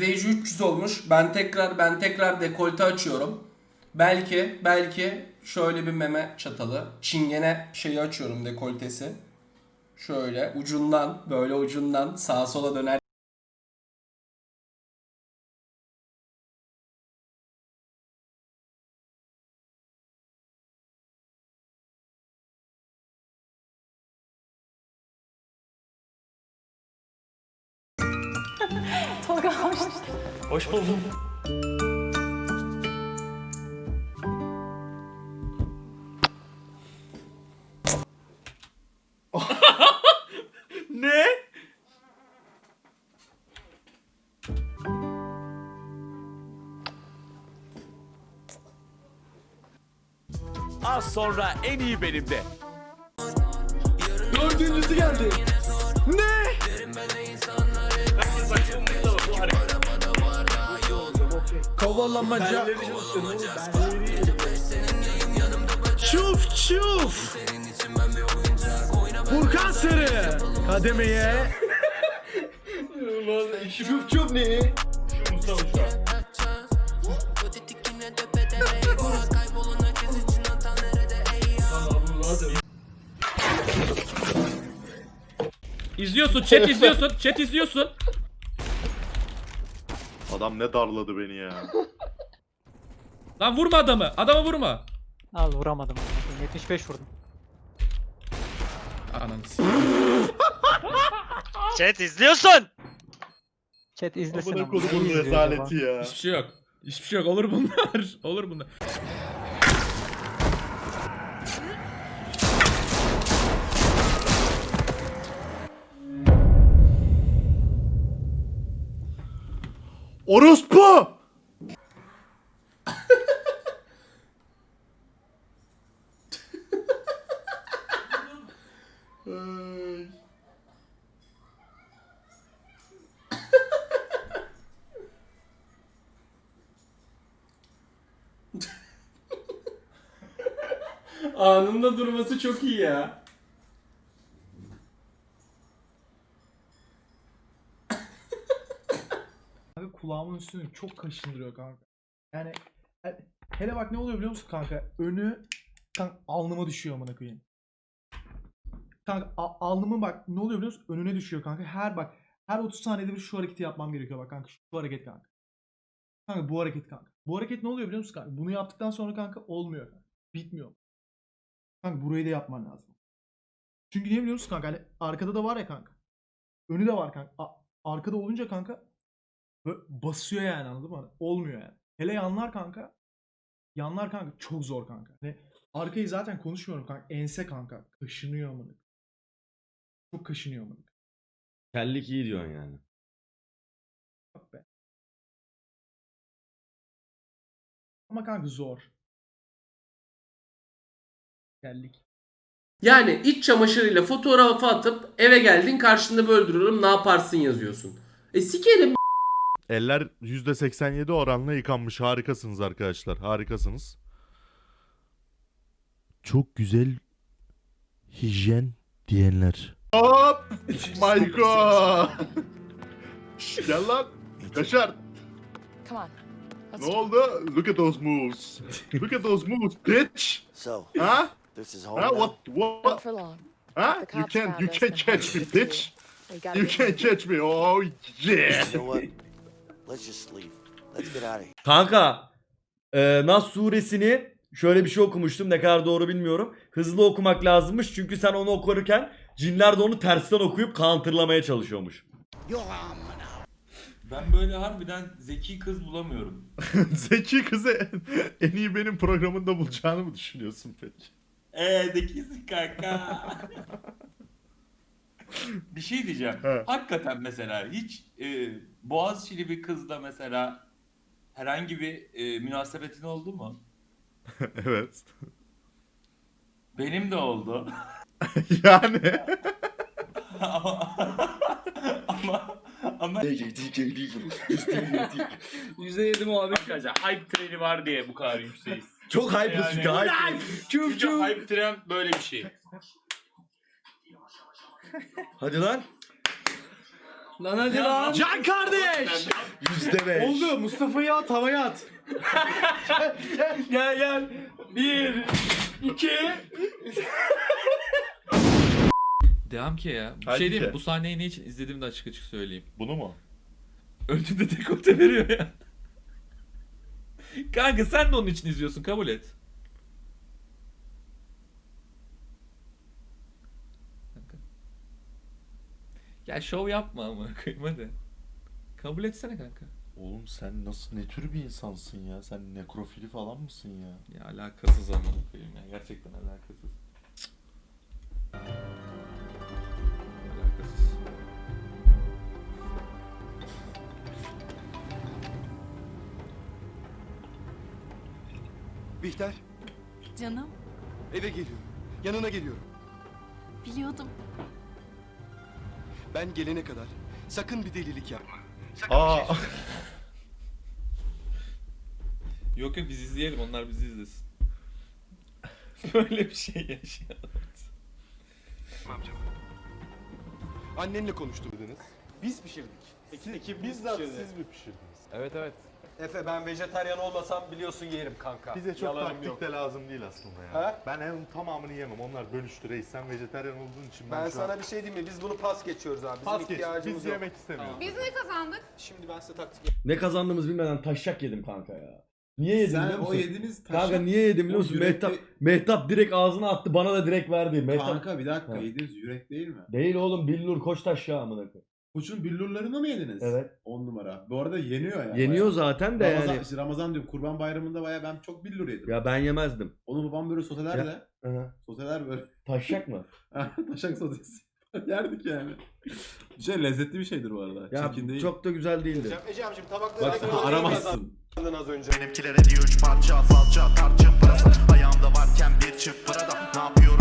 Titrayıcı 300 olmuş. Ben tekrar ben tekrar dekolte açıyorum. Belki belki şöyle bir meme çatalı. Çingene şeyi açıyorum dekoltesi. Şöyle ucundan böyle ucundan sağa sola döner. Tolga hoş. Hoş buldum. ne? Az sonra en iyi benimde. Dördüncüsü geldi. Ne? Kovalamaca. Çuf çuf. Furkan Sarı. Kademeye. çuf çuf ne? İzliyorsun, chat izliyorsun, chat izliyorsun. Adam ne darladı beni ya. Lan vurma adamı, adama vurma. Al vuramadım. 75 vurdum. Ananı s- Chat izliyorsun. Chat izlesin Amına ama. kodumun Ne izliyor rezaleti acaba? ya. Hiçbir şey yok. Hiçbir şey yok. Olur bunlar. Olur bunlar. Orospu! Anında durması çok iyi ya. Kanka kulağımın üstünü çok kaşındırıyor kanka. Yani he- hele bak ne oluyor biliyor musun kanka? Önü kanka alnıma düşüyor amına koyayım. Kanka alnımın bak ne oluyor biliyor musun? Önüne düşüyor kanka. Her bak her 30 saniyede bir şu hareketi yapmam gerekiyor bak kanka. Şu hareket kanka. Kanka bu hareket kanka. Bu hareket ne oluyor biliyor musun kanka? Bunu yaptıktan sonra kanka olmuyor kanka. Bitmiyor. Kanka burayı da yapman lazım. Çünkü niye biliyor musun kanka? Hani arkada da var ya kanka. Önü de var kanka. A- arkada olunca kanka Böyle basıyor yani anladın mı? Olmuyor yani. Hele yanlar kanka. Yanlar kanka çok zor kanka. Hani arkayı zaten konuşmuyorum kanka. Ense kanka. Kaşınıyor amına. Çok kaşınıyor amına. Kellik iyi diyorsun yani. Bak be. Ama kanka zor. Geldik. Yani iç çamaşırıyla fotoğrafı atıp eve geldin karşında böyle duruyorum ne yaparsın yazıyorsun. E sikerim Eller %87 oranla yıkanmış. Harikasınız arkadaşlar. Harikasınız. Çok güzel hijyen diyenler. Hop! Mayko! Gel lan. Kaşar. Come on. Ne oldu? Look at those moves. Look at those moves, bitch. So, Ha? this is home Ha? now? What? Not What? for long. Ha? The You can't, you can't catch me, bitch. You can't catch me. Oh yeah. You know what? Let's just leave. Let's get out of here. Kanka e, Nas suresini şöyle bir şey okumuştum ne kadar doğru bilmiyorum. Hızlı okumak lazımmış çünkü sen onu okurken cinler de onu tersten okuyup counterlamaya çalışıyormuş. Ben böyle harbiden zeki kız bulamıyorum. Zeki kızı en, iyi benim programında bulacağını mı düşünüyorsun peki? Eee zekisin kanka. bir şey diyeceğim. He. Hakikaten mesela hiç e, Boğaziçi'li bir kızla mesela herhangi bir e, münasebetin oldu mu? evet. Benim de oldu. yani. ama ama ama %7 muhabbet arkadaşlar. Hype treni var diye bu kadar yükseğiz. Çok hype Yani- çünkü hype. Çünkü hype tren böyle bir şey. Hadi lan. Lan hadi lan. Can kardeş! Yüzde beş. Oldu Mustafa'yı at havaya at. Gel gel. Bir, iki. Devam ki ya. Bir Hadi şey diyeyim mi? ki. Bu sahneyi ne için izlediğimi de açık açık söyleyeyim. Bunu mu? Öldüğünde dekolte veriyor ya. Kanka sen de onun için izliyorsun kabul et. Ya şov yapma amına koyayım hadi. Kabul etsene kanka. Oğlum sen nasıl ne tür bir insansın ya? Sen nekrofili falan mısın ya? Ya alakasız amına koyayım ya. Gerçekten alakasız. Alakasız. Bihter, Canım, eve geliyorum. Yanına geliyorum. biliyordum. Ben gelene kadar sakın bir delilik yapma. Aa. Yok yok biz izleyelim onlar bizi izlesin. Böyle bir şey yaşayalım. Annenle konuştum dediniz. Biz pişirdik. Ekip, ekip bizzat siz mi pişirdiniz? Evet evet. Efe ben vejetaryen olmasam biliyorsun yerim kanka. Bize çok Yalanım taktik yok. de lazım değil aslında ya. Ha? Ben en tamamını yemem. Onlar bölüştü reis. Sen vejetaryen olduğun için ben, Ben şu sana an... bir şey diyeyim mi? Biz bunu pas geçiyoruz abi. Bizim Pas geç. ihtiyacımız Biz yok. yemek istemiyoruz. Biz ne kazandık? Şimdi ben size taktik Ne kazandığımız bilmeden taşak yedim kanka ya. Niye yedim biliyor musun? yediğiniz Kanka niye yedim biliyor musun? Mehtap, Mehtap direkt ağzına attı bana da direkt verdi. Mehtap... bir dakika Ha. yediğiniz yürek değil mi? Değil oğlum billur koç taş ya amına koyayım. Koçun billurlarını mı yediniz? Evet. 10 numara. Bu arada yeniyor yani. Yeniyor zaten de Ramazan, yani. işte Ramazan diyorum kurban bayramında baya ben çok billur yedim. Ya ben yemezdim. Onu babam böyle soteler Ya. Soteler böyle. Taşak mı? Taşak sotesi. Yerdik yani. Şey lezzetli bir şeydir bu arada. Ya Çirkin değil. çok da güzel değildi. Ece abicim tabakları Bak aramazsın. az önce. Benimkilere diye üç parça salça tarçın parası. Ayağımda varken bir çift burada. Ne yapıyorum